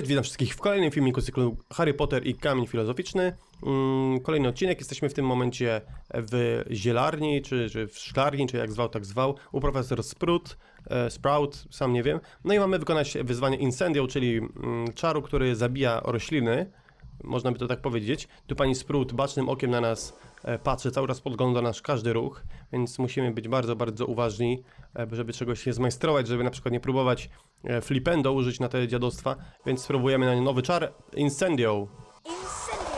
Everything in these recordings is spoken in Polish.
Cześć, witam wszystkich w kolejnym filmiku cyklu Harry Potter i Kamień Filozoficzny. Mm, Kolejny odcinek, jesteśmy w tym momencie w zielarni, czy, czy w szklarni, czy jak zwał, tak zwał, u profesor Sprout, e, Sprout, sam nie wiem. No i mamy wykonać wyzwanie Incendio, czyli mm, czaru, który zabija rośliny, można by to tak powiedzieć. Tu pani Sprout bacznym okiem na nas patrzy, cały czas podgląda nasz każdy ruch, więc musimy być bardzo, bardzo uważni, e, żeby czegoś nie zmajstrować, żeby na przykład nie próbować e, flipendo użyć na te dziadostwa, więc spróbujemy na nie nowy czar, Incendio. Incendio!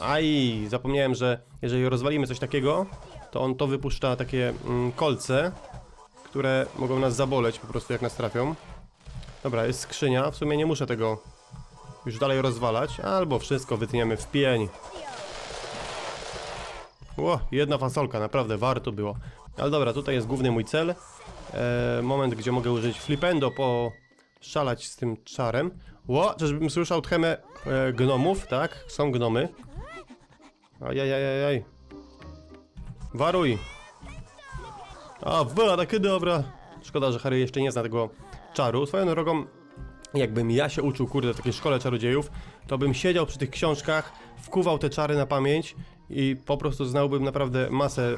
Aj, zapomniałem, że jeżeli rozwalimy coś takiego, to on to wypuszcza takie mm, kolce, które mogą nas zaboleć po prostu jak nas trafią. Dobra, jest skrzynia, w sumie nie muszę tego już dalej rozwalać, albo wszystko wytniemy w pień. Ło, jedna fasolka, naprawdę warto było. Ale dobra, tutaj jest główny mój cel. E, moment, gdzie mogę użyć flipendo po szalać z tym czarem. Ło, czyżbym słyszał tchemę e, gnomów, tak? Są gnomy. Ajajajajaj. Waruj. A, wada, kiedy dobra. Szkoda, że Harry jeszcze nie zna tego czaru. Swoją drogą, jakbym ja się uczył, kurde, w takiej szkole czarodziejów, to bym siedział przy tych książkach, wkuwał te czary na pamięć i po prostu znałbym naprawdę masę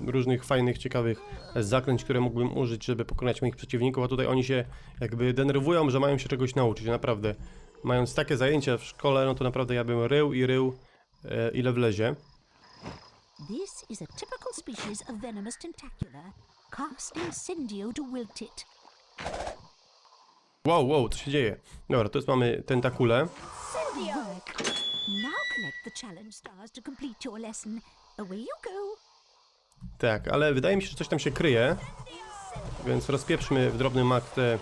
różnych fajnych, ciekawych zaklęć, które mógłbym użyć, żeby pokonać moich przeciwników, a tutaj oni się jakby denerwują, że mają się czegoś nauczyć, naprawdę. Mając takie zajęcia w szkole, no to naprawdę ja bym rył i rył, e, ile wlezie. This is a typical species of venomous tentacula. Cast incendio to wilt it. Wow, wow, co się dzieje? Dobra, tu jest mamy tentakule. Now collect the challenge stars to complete your lesson. Away you go. Tak, ale wydaje mi się, że coś tam się kryje. Więc rozpieprzmy w drobny mak te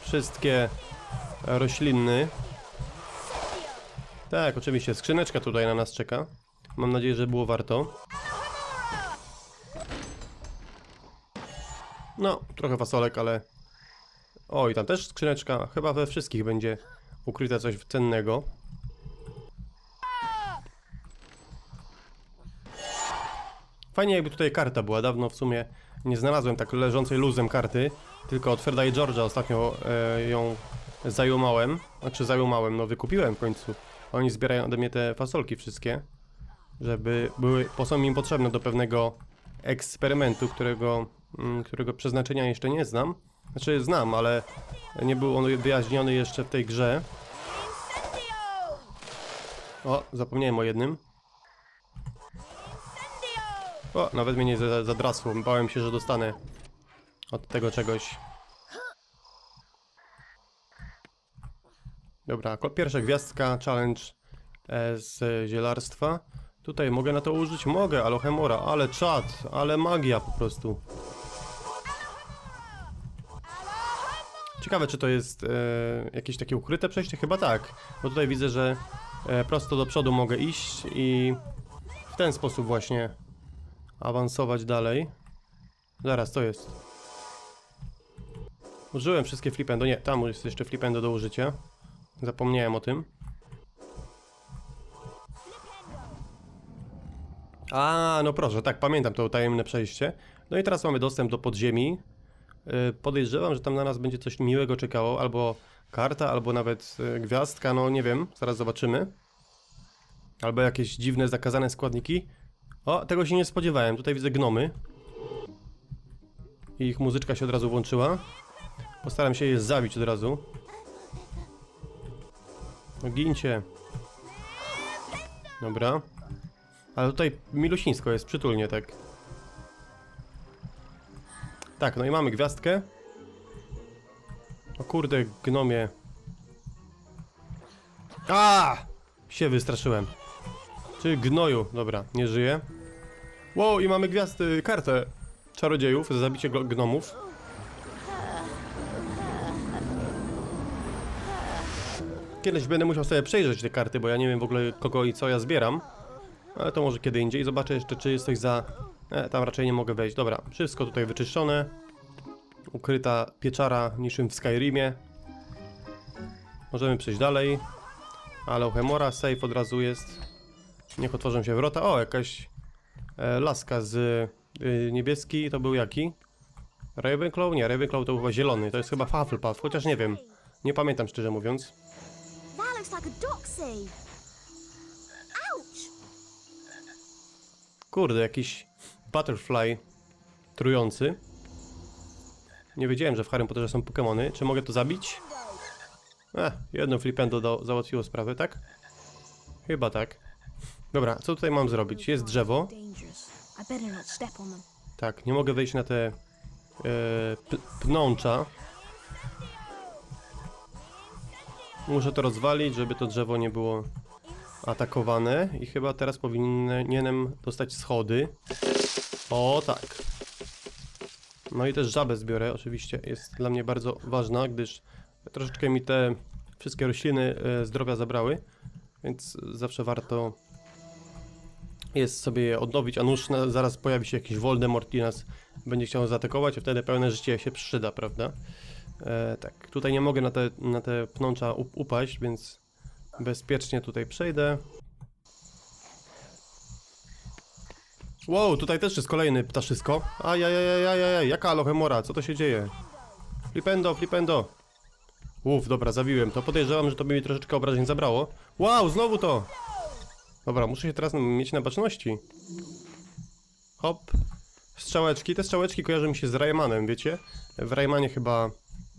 wszystkie rośliny. Tak, oczywiście, skrzyneczka tutaj na nas czeka. Mam nadzieję, że było warto. No, trochę fasolek, ale... O, i tam też skrzyneczka. Chyba we wszystkich będzie ukryte coś cennego. Fajnie jakby tutaj karta była, dawno w sumie nie znalazłem tak leżącej luzem karty, tylko od Freda i George'a ostatnio e, ją zajumałem, znaczy zajumałem, no wykupiłem w końcu. Oni zbierają ode mnie te fasolki wszystkie, żeby były, po są im potrzebne do pewnego eksperymentu, którego, mm, którego przeznaczenia jeszcze nie znam. Znaczy znam, ale nie był on wyjaśniony jeszcze w tej grze. O, zapomniałem o jednym. O, nawet mnie nie za- zadrasło. Bałem się, że dostanę od tego czegoś. Dobra, pierwsza gwiazdka, challenge e, z zielarstwa. Tutaj mogę na to użyć? Mogę, Alohemora, ale czad, ale magia po prostu. Ciekawe, czy to jest e, jakieś takie ukryte przejście? Chyba tak, bo tutaj widzę, że e, prosto do przodu mogę iść i w ten sposób właśnie awansować dalej. Zaraz, to jest. Użyłem wszystkie flipendo. Nie, tam jest jeszcze flipendo do użycia. Zapomniałem o tym. A, no proszę, tak, pamiętam to tajemne przejście. No i teraz mamy dostęp do podziemi. Yy, podejrzewam, że tam na nas będzie coś miłego czekało, albo karta, albo nawet yy, gwiazdka, no nie wiem, zaraz zobaczymy. Albo jakieś dziwne, zakazane składniki. O, tego się nie spodziewałem. Tutaj widzę gnomy. Ich muzyczka się od razu włączyła. Postaram się je zabić od razu. No gincie. Dobra. Ale tutaj milusińsko jest, przytulnie tak. Tak, no i mamy gwiazdkę. O kurde, gnomie. A! Się wystraszyłem. Czy gnoju, dobra, nie żyje. Wow, i mamy gwiazdy, kartę czarodziejów za zabicie gnomów. Kiedyś będę musiał sobie przejrzeć te karty, bo ja nie wiem w ogóle kogo i co ja zbieram. Ale to może kiedy indziej. Zobaczę jeszcze, czy jest coś za... E, tam raczej nie mogę wejść. Dobra, wszystko tutaj wyczyszczone. Ukryta pieczara niczym w Skyrimie. Możemy przejść dalej. Ale Hemora, safe od razu jest. Niech otworzą się wrota. O, jakaś e, laska z y, niebieski. To był jaki? Ravenclaw? Nie, Ravenclaw to był chyba zielony. To jest chyba Hufflepuff, chociaż nie wiem. Nie pamiętam szczerze mówiąc. like a doxy. Ouch! Kurde, jakiś butterfly trujący. Nie wiedziałem, że w Harry Potterze są Pokémony. Czy mogę to zabić? Eh, jedno flipendo do, załatwiło sprawę, tak? Chyba tak. Dobra, co tutaj mam zrobić? Jest drzewo. Tak, nie mogę wejść na te e, pnącza. Muszę to rozwalić, żeby to drzewo nie było atakowane. I chyba teraz powinienem dostać schody. O, tak. No i też żabę zbiorę, oczywiście. Jest dla mnie bardzo ważna, gdyż troszeczkę mi te wszystkie rośliny e, zdrowia zabrały. Więc zawsze warto jest sobie je odnowić, a nuż na, zaraz pojawi się jakiś Voldemort i nas będzie chciał zaatakować, a wtedy pełne życie się przyda, prawda? E, tak, tutaj nie mogę na te, na te pnącza up, upaść, więc bezpiecznie tutaj przejdę. Wow, tutaj też jest kolejny ptaszysko. Ajajajajajaj, jaka alohemora, co to się dzieje? Flipendo, flipendo. Uff, dobra, zabiłem to. Podejrzewam, że to by mi troszeczkę obrażeń zabrało. Wow, znowu to! Dobra, muszę się teraz mieć na baczności. Hop. Strzałeczki. Te strzałeczki kojarzą mi się z Raymanem, wiecie? W Raymanie chyba...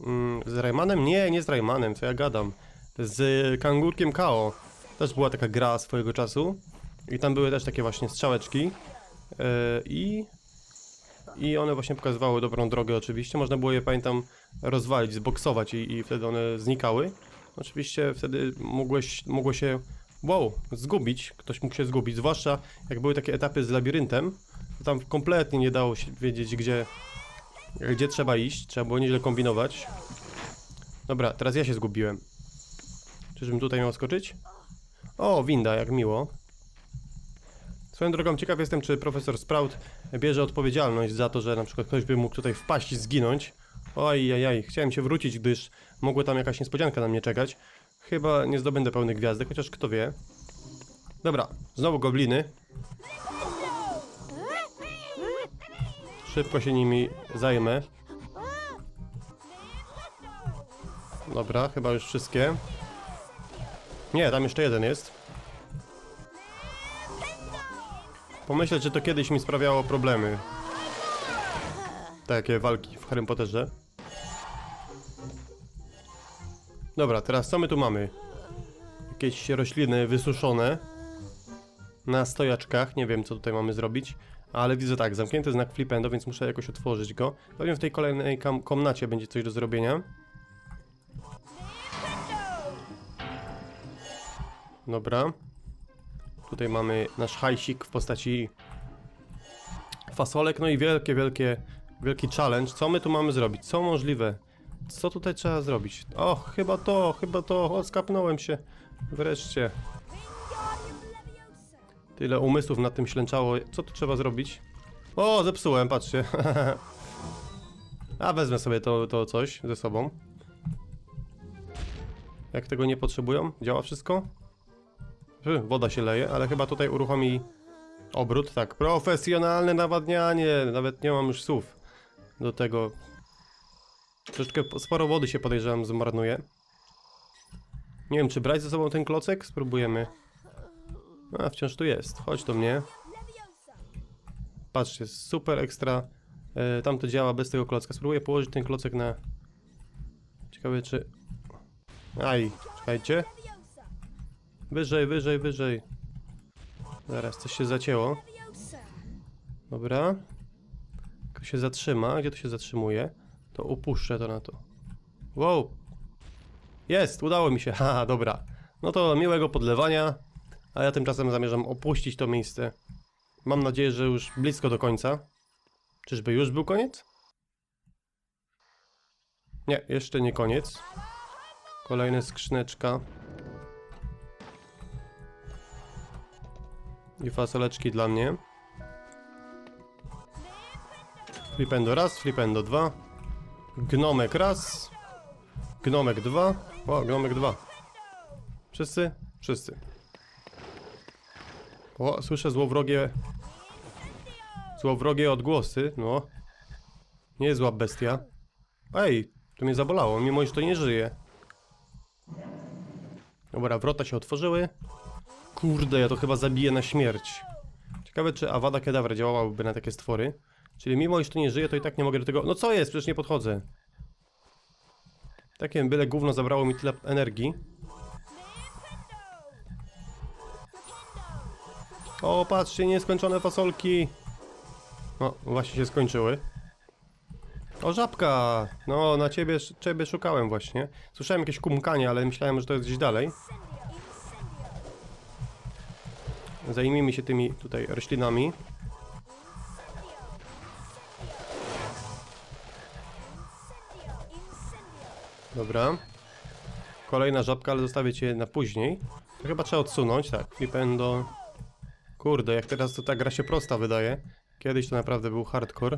Mm, z Raymanem? Nie, nie z Raymanem, co ja gadam. Z Kangurkiem Kao. Też była taka gra swojego czasu. I tam były też takie właśnie strzałeczki. Yy, I... I one właśnie pokazywały dobrą drogę oczywiście. Można było je, pamiętam, rozwalić, zboksować i, i wtedy one znikały. Oczywiście wtedy mogłeś, mogło się wow, zgubić, ktoś mógł się zgubić, zwłaszcza jak były takie etapy z labiryntem, to tam kompletnie nie dało się wiedzieć, gdzie, gdzie trzeba iść, trzeba było nieźle kombinować. Dobra, teraz ja się zgubiłem. Czyżbym tutaj miał skoczyć? O, winda, jak miło. Swoją drogą, ciekaw jestem, czy profesor Sprout bierze odpowiedzialność za to, że na przykład ktoś by mógł tutaj wpaść i zginąć. Oj, jaj, chciałem się wrócić, gdyż mogła tam jakaś niespodzianka na mnie czekać. Chyba nie zdobędę pełnych gwiazdek, chociaż kto wie. Dobra, znowu gobliny. Szybko się nimi zajmę. Dobra, chyba już wszystkie. Nie, tam jeszcze jeden jest. Pomyśleć, że to kiedyś mi sprawiało problemy. Takie walki w Harry Potterze. Dobra, teraz co my tu mamy? Jakieś rośliny wysuszone na stojaczkach. Nie wiem, co tutaj mamy zrobić. Ale widzę tak, zamknięty znak flipendo, więc muszę jakoś otworzyć go. Pewnie w tej kolejnej komnacie będzie coś do zrobienia. Dobra. Tutaj mamy nasz hajsik w postaci fasolek, no i wielkie, wielkie, wielki challenge. Co my tu mamy zrobić? Co możliwe? Co tutaj trzeba zrobić? O, chyba to, chyba to, o, skapnąłem się. Wreszcie. Tyle umysłów nad tym ślęczało. Co tu trzeba zrobić? O, zepsułem, patrzcie. A wezmę sobie to, to coś ze sobą. Jak tego nie potrzebują? Działa wszystko? Woda się leje, ale chyba tutaj uruchomi obrót. Tak, profesjonalne nawadnianie. Nawet nie mam już słów do tego. Troszeczkę po- sporo wody się podejrzewam zmarnuje. Nie wiem, czy brać ze sobą ten klocek? Spróbujemy. A, wciąż tu jest. Chodź do mnie. Patrzcie, super ekstra. E, tam to działa bez tego klocka. Spróbuję położyć ten klocek na... Ciekawe czy... Aj, czekajcie. Wyżej, wyżej, wyżej. Zaraz, coś się zacięło. Dobra. To się zatrzyma, gdzie to się zatrzymuje, to upuszczę to na to. Wow! Jest, udało mi się, haha, dobra. No to miłego podlewania, a ja tymczasem zamierzam opuścić to miejsce. Mam nadzieję, że już blisko do końca. Czyżby już był koniec? Nie, jeszcze nie koniec. Kolejna skrzyneczka. I fasoleczki dla mnie. Flipendo raz, flipendo dwa. Gnomek raz. Gnomek dwa. O, gnomek dwa. Wszyscy? Wszyscy. O, słyszę złowrogie... Złowrogie odgłosy, no. Niezła bestia. Ej, to mnie zabolało, mimo iż to nie żyje. Dobra, wrota się otworzyły. Kurde, ja to chyba zabiję na śmierć. Ciekawe, czy Avada Kedavra działałaby na takie stwory. Czyli mimo, iż to nie żyje, to i tak nie mogę do tego... No co jest? Przecież nie podchodzę. Takie byle gówno zabrało mi tyle energii. O, patrzcie, nieskończone fasolki. O, właśnie się skończyły. O, żabka! No, na ciebie, ciebie szukałem właśnie. Słyszałem jakieś kumkanie, ale myślałem, że to jest gdzieś dalej. Zajmijmy się tymi tutaj roślinami. Dobra. Kolejna żabka, ale zostawię cię na później. To chyba trzeba odsunąć, tak. Flipendo. Kurde, jak teraz to ta gra się prosta wydaje. Kiedyś to naprawdę był hardcore.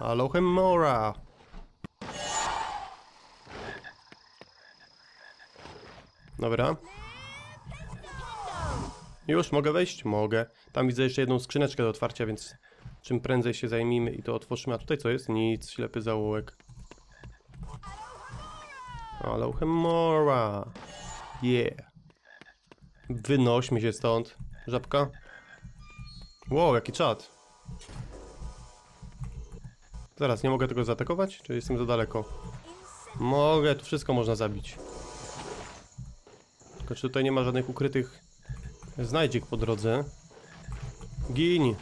Alohemora! Dobra. Już mogę wejść? Mogę. Tam widzę jeszcze jedną skrzyneczkę do otwarcia, więc czym prędzej się zajmijmy i to otworzymy. A tutaj co jest? Nic, ślepy zaułek. Alohemora! Yeah! Wynośmy się stąd. Żabka. Wow, jaki czad. Zaraz, nie mogę tego zaatakować? Czy jestem za daleko? Mogę, tu wszystko można zabić. Tylko czy tutaj nie ma żadnych ukrytych znajdziek po drodze? Gin!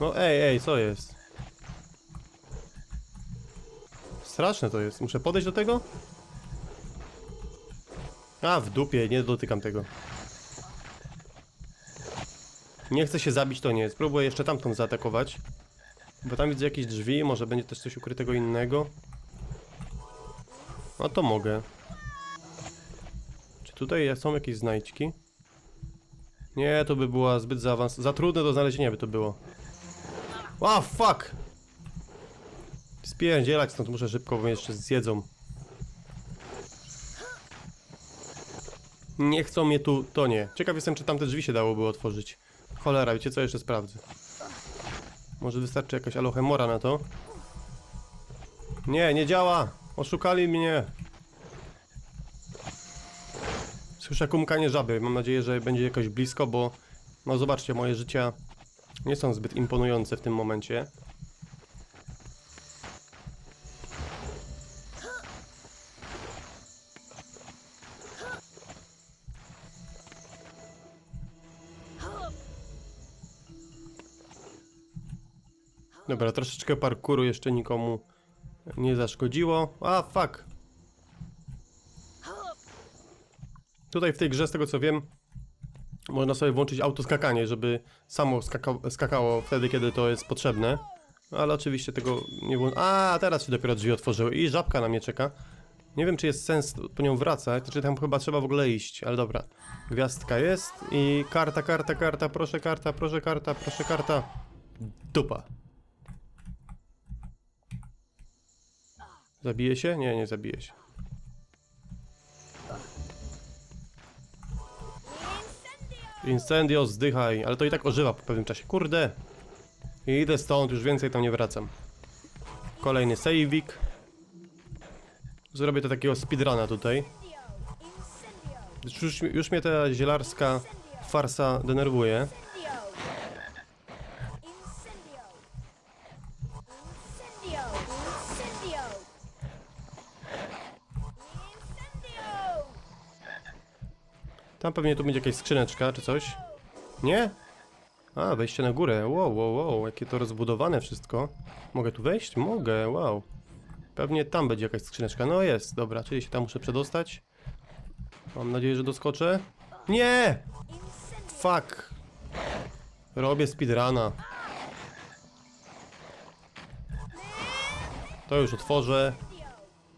No ej, ej, co jest? Straszne to jest. Muszę podejść do tego? A, w dupie, nie dotykam tego. Nie chcę się zabić, to nie. Spróbuję jeszcze tamtą zaatakować. Bo tam widzę jakieś drzwi, może będzie też coś ukrytego innego. No to mogę. Czy tutaj są jakieś znajdźki? Nie, to by była zbyt zaawansowana. Za trudne do znalezienia by to było. A, fuck! Spierdzielać stąd muszę szybko, bo jeszcze zjedzą. Nie chcą mnie tu, to nie. Ciekaw jestem, czy tamte drzwi się dałoby otworzyć. Cholera, wiecie co? Jeszcze sprawdzę. Może wystarczy jakaś alohemora na to? Nie, nie działa! Oszukali mnie! Słyszę kumkanie żaby. Mam nadzieję, że będzie jakoś blisko, bo... No zobaczcie, moje życia nie są zbyt imponujące w tym momencie. Dobra, troszeczkę parkuru jeszcze nikomu nie zaszkodziło. A, fuck! Tutaj w tej grze, z tego co wiem, można sobie włączyć autoskakanie, żeby samo skaka skakało wtedy, kiedy to jest potrzebne. Ale oczywiście tego nie było. A, teraz się dopiero drzwi otworzyły i żabka na mnie czeka. Nie wiem, czy jest sens po nią wracać, czy tam chyba trzeba w ogóle iść, ale dobra. Gwiazdka jest i karta, karta, karta, proszę karta, proszę karta, proszę karta. Dupa. Zabije się? Nie, nie zabije się. Incendio, zdychaj, ale to i tak ożywa po pewnym czasie. Kurde! I idę stąd, już więcej tam nie wracam. Kolejny saveik. Zrobię to takiego speedruna tutaj. Już, już mnie ta zielarska farsa denerwuje. Incendio! Incendio! Incendio! Tam pewnie tu będzie jakaś skrzyneczka czy coś. Nie? A, wejście na górę. Wow, wow, wow, jakie to rozbudowane wszystko. Mogę tu wejść? Mogę, wow. Pewnie tam będzie jakaś skrzyneczka. No jest, dobra, czyli się tam muszę przedostać. Mam nadzieję, że doskoczę. Nie! Fuck. Robię speedruna. To już otworzę.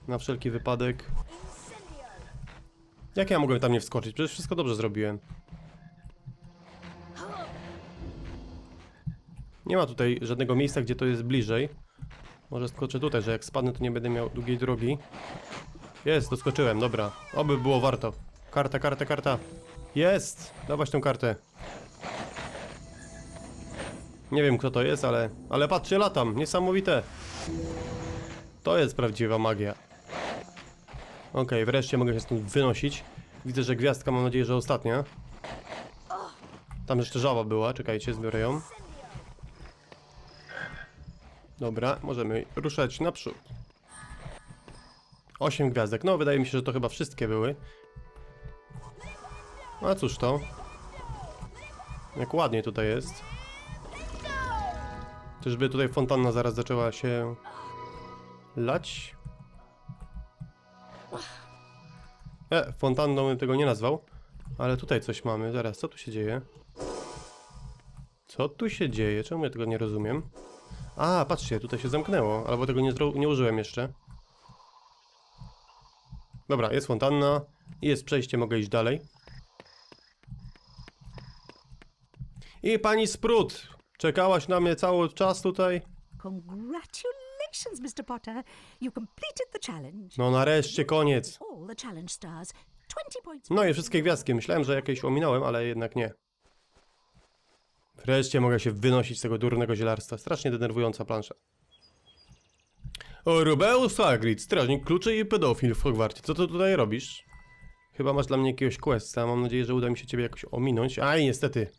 Na wszelki wypadek. Jak ja mogłem tam nie wskoczyć? Przecież wszystko dobrze zrobiłem. Nie ma tutaj żadnego miejsca, gdzie to jest bliżej. Może skoczę tutaj, że jak spadnę, to nie będę miał długiej drogi. Jest, doskoczyłem, dobra. Oby było warto. Karta, karta, karta. Jest! Dawać tę kartę. Nie wiem kto to jest, ale... Ale patrzcie, latam! Niesamowite! To jest prawdziwa magia. Okej, wreszcie mogę się stąd wynosić. Widzę, że gwiazdka, mam nadzieję, że ostatnia. Tam jeszcze żaba była, czekajcie, zbiorę ją. Dobra, możemy ruszać naprzód. Osiem gwiazdek, no wydaje mi się, że to chyba wszystkie były. A cóż to? Jak ładnie tutaj jest. Czyżby tutaj fontanna zaraz zaczęła się lać? E, fontanną bym tego nie nazwał. Ale tutaj coś mamy. Zaraz, co tu się dzieje? Co tu się dzieje? Czemu ja tego nie rozumiem? A, patrzcie, tutaj się zamknęło. Albo tego nie, nie użyłem jeszcze. Dobra, jest fontanna. Jest przejście, mogę iść dalej. I pani Sprut! Czekałaś na mnie cały czas tutaj? Congratulations, Mr. Potter. You completed the challenge. No nareszcie, koniec. All the challenge stars. 20 points. No i wszystkie gwiazdki. Myślałem, że jakieś ominąłem, ale jednak nie. Wreszcie mogę się wynosić z tego durnego zielarstwa. Strasznie denerwująca plansza. O, Rubeus Hagrid, strażnik kluczy i pedofil w Hogwarcie. Co ty tutaj robisz? Chyba masz dla mnie jakiegoś questa. Mam nadzieję, że uda mi się ciebie jakoś ominąć. Aj, niestety.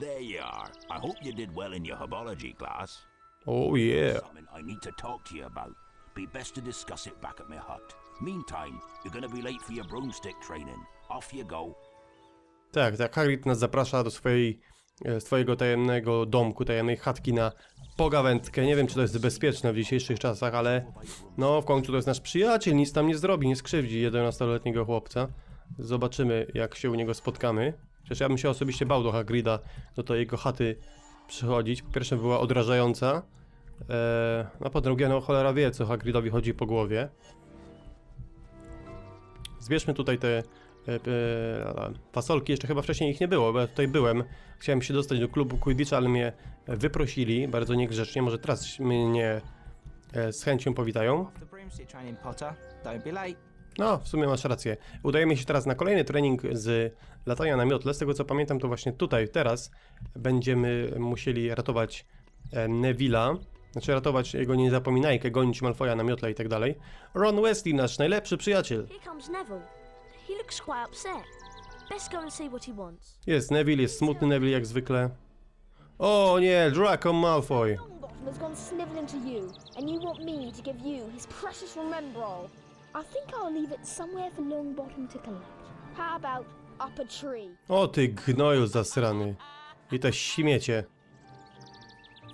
There you are. I hope you did well in your herbology class. Oh yeah. Something I need to talk to you about. Be best to discuss it back at my hut. Meantime, you're gonna be late for your broomstick training. Off you go. Tak, tak. Hagrid nas zaprasza do swojej, e, swojego tajemnego domku, tajemnej chatki na pogawędkę. Nie wiem, czy to jest bezpieczne w dzisiejszych czasach, ale no w końcu to jest nasz przyjaciel, nic tam nie zrobi, nie skrzywdzi 11-letniego chłopca. Zobaczymy, jak się u niego spotkamy. Przecież ja bym się osobiście bał do Hagrida, do tej jego chaty przychodzić. Po pierwsze była odrażająca, e, a po drugie, no cholera wie, co Hagridowi chodzi po głowie. Zbierzmy tutaj te e, e, fasolki, jeszcze chyba wcześniej ich nie było, bo ja tutaj byłem. Chciałem się dostać do klubu Quidditcha, ale mnie wyprosili bardzo niegrzecznie. Może teraz mnie e, z chęcią powitają. No, w sumie masz rację. Udajemy się teraz na kolejny trening z latania na miotle. Z tego co pamiętam, to właśnie tutaj, teraz będziemy musieli ratować e, Neville'a. Znaczy ratować jego niezapominajkę, gonić Malfoya na miotle i tak dalej. Ron Weasley, nasz najlepszy przyjaciel. Here comes Neville. He looks quite upset. Best go and see what he wants. Jest Neville, jest smutny Neville jak zwykle. O nie, Draco Malfoy. Longbottom has gone snivelling to you, and you want me to give you his precious Remembrall. I think I'll leave it somewhere for Longbottom to collect. How about up a tree? O ty gnoju zasrany. I te śmiecie.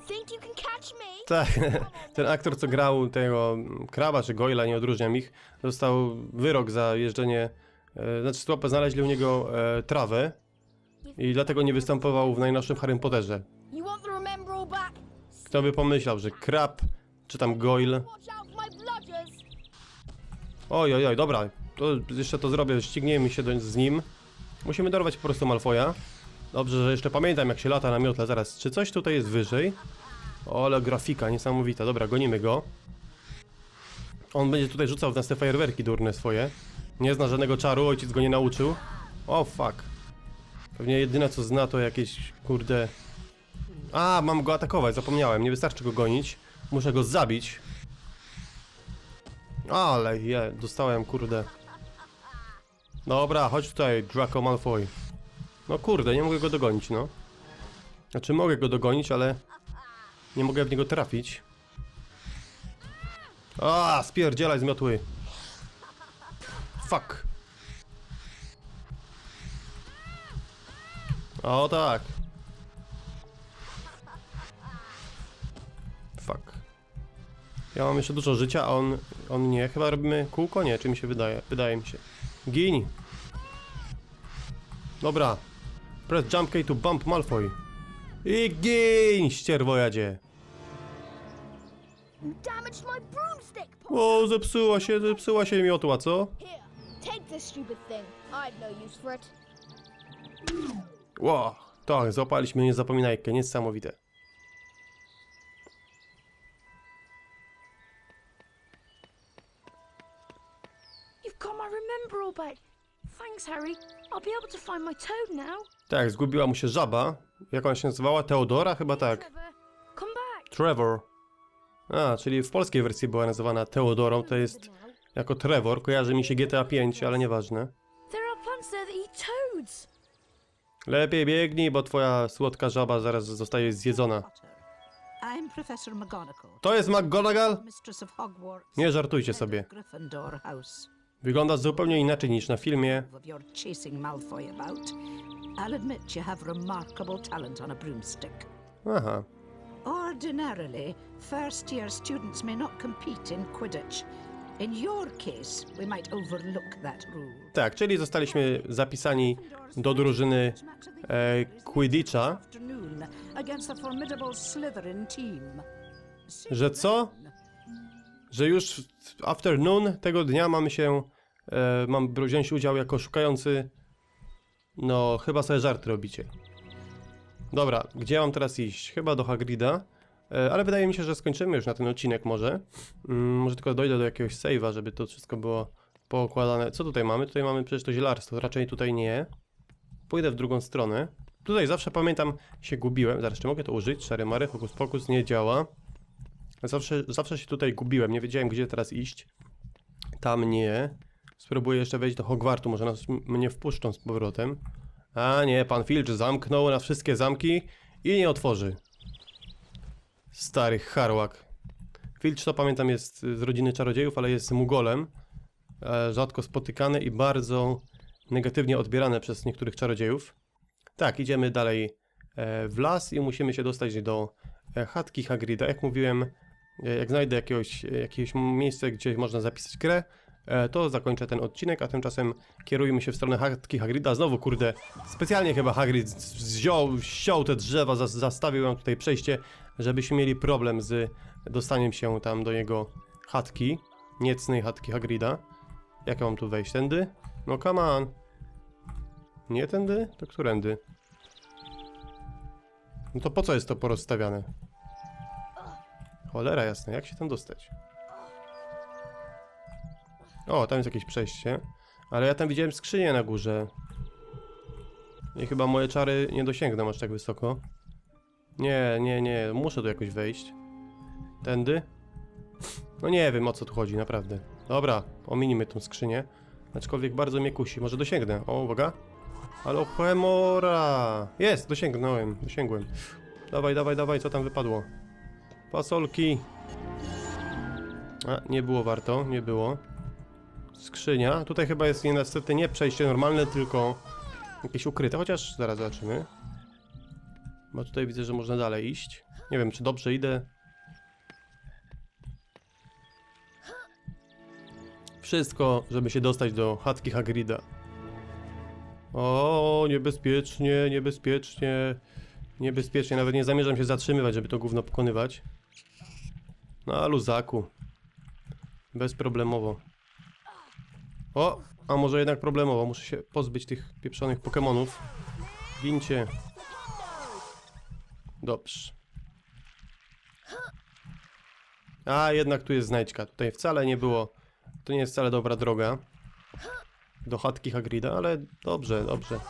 Think you can catch me? Tak, ten aktor, co grał tego kraba czy goila, nie odróżniam ich, dostał wyrok za jeżdżenie, e, znaczy stopę znaleźli u niego e, trawę i dlatego nie występował w najnowszym Harry Potterze. You want the Remembrall back? Kto by pomyślał, że krab czy tam goil... Watch out! Oj, oj, oj, dobra, to jeszcze to zrobię, ścigniemy się do, z nim. Musimy dorwać po prostu Malfoja. Dobrze, że jeszcze pamiętam jak się lata na miotle. Zaraz, czy coś tutaj jest wyżej? O, ale grafika niesamowita. Dobra, gonimy go. On będzie tutaj rzucał w nas te fajerwerki durne swoje. Nie zna żadnego czaru, ojciec go nie nauczył. O, fuck. Pewnie jedyne co zna to jakieś, kurde... A, mam go atakować, zapomniałem. Nie wystarczy go gonić. Muszę go zabić. Ale je, dostałem, kurde. Dobra, chodź tutaj, Draco Malfoy. No kurde, nie mogę go dogonić, no. Znaczy mogę go dogonić, ale nie mogę w niego trafić. A, spierdzielaj z miotły. Fuck. O tak. Ja mam jeszcze dużo życia, a on, on nie. Chyba robimy kółko? Nie, czy mi się wydaje? Wydaje mi się. Gin! Dobra. Press jump key to bump Malfoy. I gin, broomstick, Potter! O, zepsuła się, zepsuła się miotła, co? No. Ło, tak, złapaliśmy niezapominajkę, niesamowite. Back. Thanks, Harry. I'll be able to find my toad now. Tak, zgubiła mu się żaba. Jak ona się nazywała? Teodora? Chyba tak. Trevor, come back. Trevor. A, czyli w polskiej wersji była nazywana Teodorą, to jest Jako Trevor, kojarzy mi się GTA 5, ale nieważne. There are plants there that eat toads. Lepiej biegnij, bo twoja słodka żaba zaraz zostaje zjedzona. Potter. I'm Professor McGonagall. To jest McGonagall? Nie żartujcie sobie. of Gryffindor House. Wygląda zupełnie inaczej niż na filmie. Aha. Ordinarily, first year students may not compete in Quidditch. In your case, we might overlook that rule. Tak, czyli zostaliśmy zapisani do drużyny e, Quidditcha. Że co? Że już w afternoon tego dnia mamy się, mam br- wziąć udział jako szukający, no chyba sobie żart robicie. Dobra, gdzie mam teraz iść? Chyba do Hagrida, e, ale wydaje mi się, że skończymy już na ten odcinek może. Mm, może tylko dojdę do jakiegoś save'a, żeby to wszystko było poukładane. Co tutaj mamy? Tutaj mamy przecież to zielarstwo, raczej tutaj nie. Pójdę w drugą stronę. Tutaj zawsze pamiętam, się gubiłem. Zaraz, czy mogę to użyć? Szary mary, hokus pokus, nie działa. Zawsze, zawsze się tutaj gubiłem, nie wiedziałem gdzie teraz iść. Tam nie. Spróbuję jeszcze wejść do Hogwartu, może nas, mnie wpuszczą z powrotem. A nie, pan Filcz zamknął na wszystkie zamki i nie otworzy. Stary harłak. Filcz to pamiętam jest z rodziny czarodziejów, ale jest mugolem. E, rzadko spotykany i bardzo negatywnie odbierane przez niektórych czarodziejów. Tak, idziemy dalej e, w las i musimy się dostać do e, chatki Hagrida. Jak mówiłem, jak znajdę jakiegoś, jakieś miejsce, gdzie można zapisać grę, to zakończę ten odcinek, a tymczasem kierujmy się w stronę chatki Hagrida. Znowu, kurde, specjalnie chyba Hagrid wziął, te drzewa, zas- zastawił nam tutaj przejście, żebyśmy mieli problem z dostaniem się tam do jego chatki, niecnej chatki Hagrida. Jak ja mam tu wejść? Tędy? No come on. Nie tędy? To którędy? No to po co jest to porozstawiane? Cholera jasna, jak się tam dostać? O, tam jest jakieś przejście. Ale ja tam widziałem skrzynię na górze. I chyba moje czary nie dosięgną aż tak wysoko. Nie, nie, nie, muszę tu jakoś wejść. Tędy? No nie wiem o co tu chodzi, naprawdę. Dobra, ominimy tą skrzynię. Aczkolwiek bardzo mnie kusi, może dosięgnę. O, uwaga. Ale chemora! Jest, dosięgnąłem, dosięgłem. Dawaj, dawaj, dawaj, co tam wypadło? Fasolki. A, nie było warto, nie było. Skrzynia. Tutaj chyba jest niestety nie przejście normalne, tylko jakieś ukryte, chociaż zaraz zobaczymy. Bo tutaj widzę, że można dalej iść. Nie wiem, czy dobrze idę. Wszystko, żeby się dostać do chatki Hagrida. O, niebezpiecznie, niebezpiecznie. Niebezpiecznie, nawet nie zamierzam się zatrzymywać, żeby to gówno pokonywać. Na luzaku. Bezproblemowo. O, a może jednak problemowo. Muszę się pozbyć tych pieprzonych Pokemonów. Gincie. Dobrze. A, jednak tu jest znajdźka. Tutaj wcale nie było... To nie jest wcale dobra droga. Do chatki Hagrida, ale dobrze, dobrze.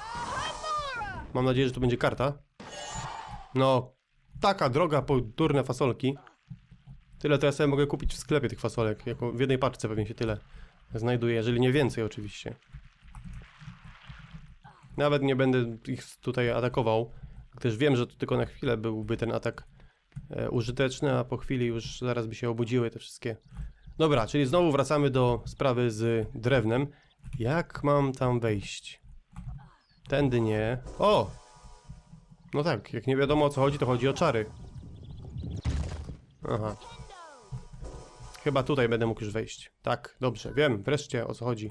Mam nadzieję, że to będzie karta. No, taka droga po durne fasolki. Tyle to ja sobie mogę kupić w sklepie tych fasolek. Jako w jednej paczce pewnie się tyle znajduje, jeżeli nie więcej oczywiście. Nawet nie będę ich tutaj atakował, gdyż wiem, że to tylko na chwilę byłby ten atak e, użyteczny, a po chwili już zaraz by się obudziły te wszystkie. Dobra, czyli znowu wracamy do sprawy z drewnem. Jak mam tam wejść? Tędy nie. O! No tak, jak nie wiadomo o co chodzi, to chodzi o czary. Aha. Chyba tutaj będę mógł już wejść. Tak, dobrze, wiem, wreszcie o co chodzi.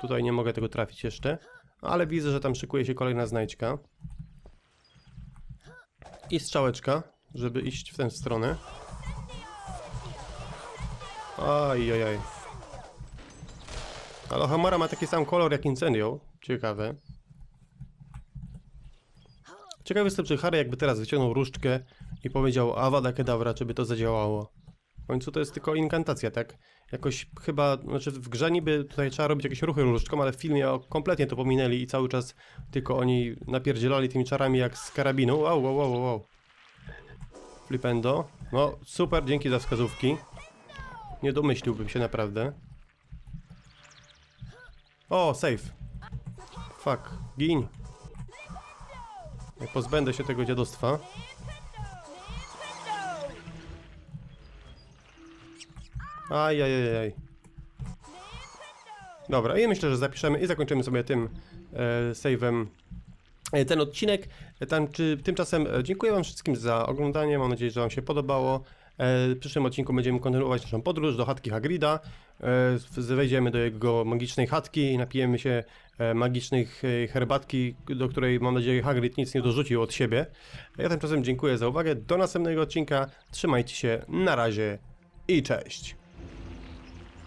Tutaj nie mogę tego trafić jeszcze, ale widzę, że tam szykuje się kolejna znajdźka. I strzałeczka, żeby iść w tę stronę. Ajajaj. Ale Hamara ma taki sam kolor jak Incendio. Ciekawe. Ciekawy jestem, czy Harry jakby teraz wyciągnął różdżkę i powiedział Avada Kedavra, czy by to zadziałało. W końcu to jest tylko inkantacja, tak? Jakoś chyba, znaczy w grze niby tutaj trzeba robić jakieś ruchy różdżką, ale w filmie kompletnie to pominęli i cały czas tylko oni napierdzielali tymi czarami jak z karabinu. Wow, wow, wow, wow. Flipendo. No, super, dzięki za wskazówki. Nie domyśliłbym się naprawdę. O, save. Fuck, gin. Pozbędę się tego dziadostwa. Ajajajaj. Dobra, i myślę, że zapiszemy i zakończymy sobie tym e, save'em e, ten odcinek. E, Tam, czy, tymczasem e, dziękuję Wam wszystkim za oglądanie. Mam nadzieję, że Wam się podobało. W przyszłym odcinku będziemy kontynuować naszą podróż do chatki Hagrida. Wejdziemy do jego magicznej chatki i napijemy się magicznych herbatki, do której mam nadzieję Hagrid nic nie dorzucił od siebie. Ja tymczasem dziękuję za uwagę. Do następnego odcinka. Trzymajcie się. Na razie i cześć.